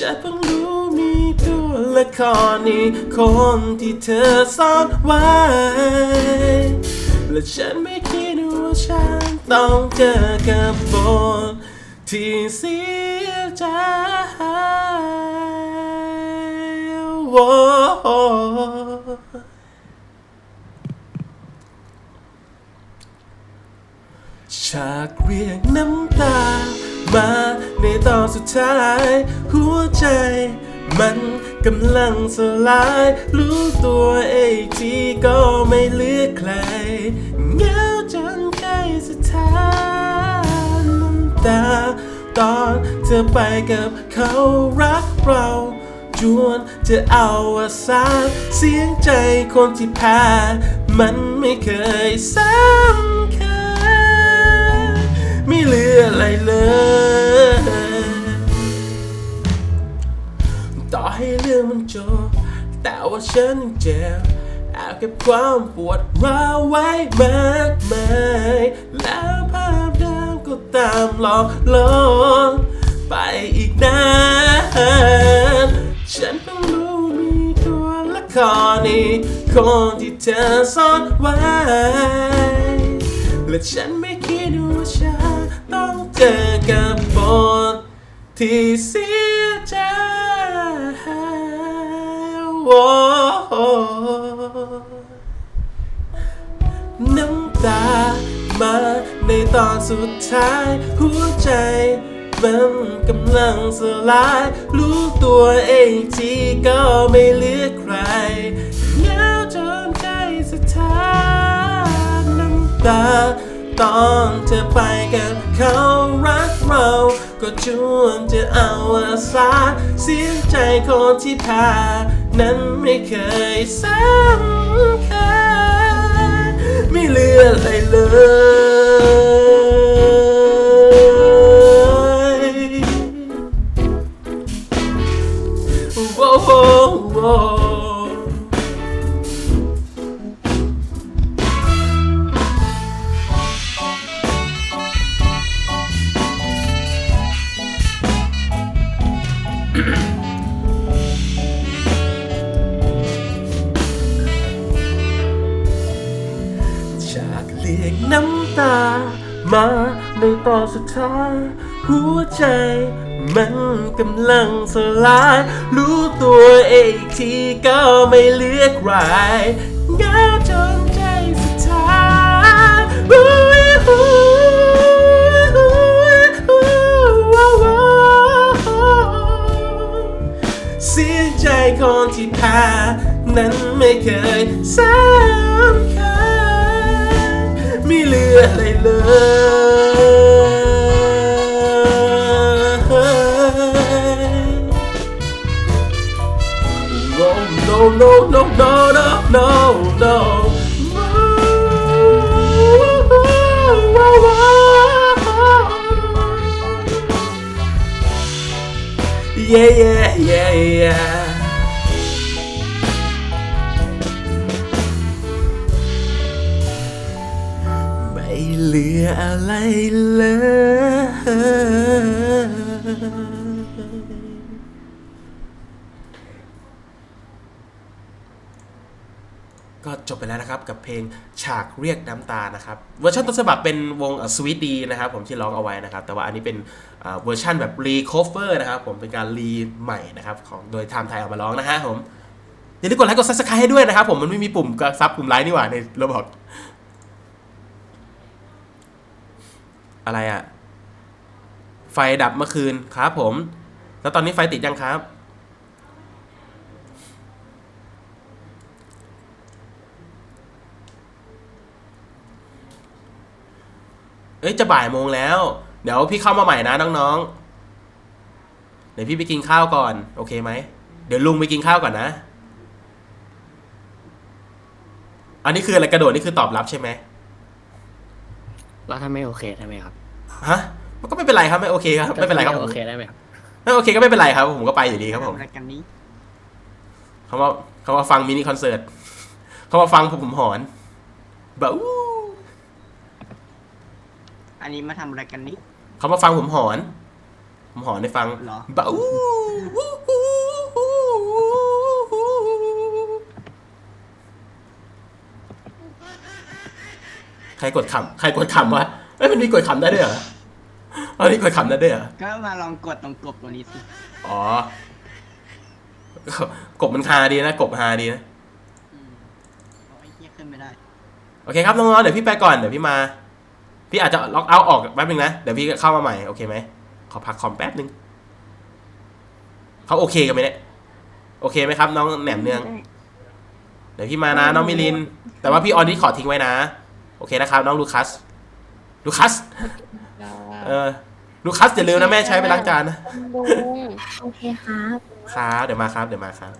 ฉันเพิ่งรู้มีตัวละครนี้คนที่เธอซ่อนไว้ และฉันไม่คิดว่าฉันต้องเจอกับบทที่เสียใจโว้ฉากเรียกน้ำตา มาในตอนสุดท้าย หัวใจ มันกำลังสลาย รู้ตัวเองทีก็ไม่เหลือใครเหงาจนใกล้สุดท้ายน้ำตา ตอนเธอไปกับเขารักเราจวนจะเอาอาสาเสียงใจคนที่แพ้มันไม่เคยสำ ฉันเจ็บแอบเก็บความปวดร้าวไว้มากมายแล้วภาพเดิมก็ตามหลอกหลอนไปอีกนานฉันเพิ่งรู้มีตัวละครนี้คนที่เธอซ่อนไว้ และฉันไม่คิดว่าฉันต้องเจอกับบทที่เสียใจ มาในตอนสุดท้าย หัวใจมันกำลังสลาย รู้ตัวเองทีก็ไม่เหลือใครเหงาจนใจสุดท้ายน้ำตาตอนเธอไปกับเขารักเรา ก็ชวนจะเอาอาสาเสียใจคนที่พา นั้นไม่เคยสำคัญ ไม่เหลืออะไรเลยโว้โว้ รียกน้ำตา มาในตอนสุดท้าย หัวใจมันกำลังสลาย รู้ตัวเองทีก็ไม่เลือใครเงาจนใจสุดท้ายฮู้ฮู้ฮู้ฮู้ว้าวว้าวเสียใจคนที่แพ้นั้นไม่เคยสำคัญ No, no, no, no, no, no, no, no. Yeah, yeah, yeah, yeah. ออะไรเลยก็จบไปแล้วนะครับกับเพลงฉากเรียกน้ำตานะครับเวอร์ชันต้นฉบับเป็นวงสวีทดีนะครับผมที่ร้องเอาไว้นะครับ แต่ว่าอันนี้เป็นเวอร์ชันแบบรีคอฟเวอร์นะครับผมเป็นการรีใหม่นะครับของโดยไทม์ไทยเอามาร้องนะฮะผมอย่าลืมกดไลค์กดซับสไครต์ให้ด้วยนะครับผมมันไม่มีปุ่มกระซับปุ่มไลค์นี่หว่าในระบบ อะไรอะไฟดับเมื่อคืนครับผม แล้วตอนนี้ไฟติดยังครับ เอ้ยจะบ่ายโมงแล้ว เดี๋ยวพี่เข้ามาใหม่นะน้องๆ เดี๋ยวพี่ไปกินข้าวก่อน โอเคไหม เดี๋ยวลุงไปกินข้าวก่อนนะ อันนี้คืออะไรกระโดดนี่คือตอบรับใช่ไหม แล้วถ้าไม่โอเคได้ไหมครับฮะมันก็ไม่เป็นไรครับไม่โอเคครับไม่เป็นไรครับผมโอเคได้ไหมครับไม่โอเคก็ไม่เป็นไรครับ ผมก็ไปอยู่ดีครับผมรายการนี้เขามาเขามาฟังมินิคอนเสิร์ตเขามาฟังผมผมหอนแบบอู้อันนี้มาทำรายการนี้เขามาฟังผมหอน ผมหอนให้ฟังเหรอบ้า ใครกดขำใครกดขำวะเอ้ยมันมีกดขำได้ด้วยเหรอมันมีกดขำได้ด้วยเหรอก็มาลองกดตรงกบตัวนี้สิอ๋อกบมันฮาดีนะกบฮาดีนะอืมเอาไอ้เหี้ยขึ้นไม่ได้ โอเคครับน้องๆเดี๋ยวพี่ไปก่อนเดี๋ยวพี่มา พี่อาจจะล็อกเอาท์ออกแป๊บนึงนะ เดี๋ยวพี่เข้ามาใหม่โอเคไหมขอพักคอมแป๊บนึงเขาโอเคกันไหมเนี่ยโอเคไหมครับ น้องแหนมเนือง เดี๋ยวพี่มานะน้องมิลิน แต่ว่าพี่ออนนี่ขอทิ้งไว้นะ โอเคนะครับ น้องลูคัส ลูคัส เออ ลูคัสอย่าลืมนะแม่ใช้ไปล้างจานนะ ลุงโอเคครับ ครับ เดี๋ยวมาครับ เดี๋ยวมาครับ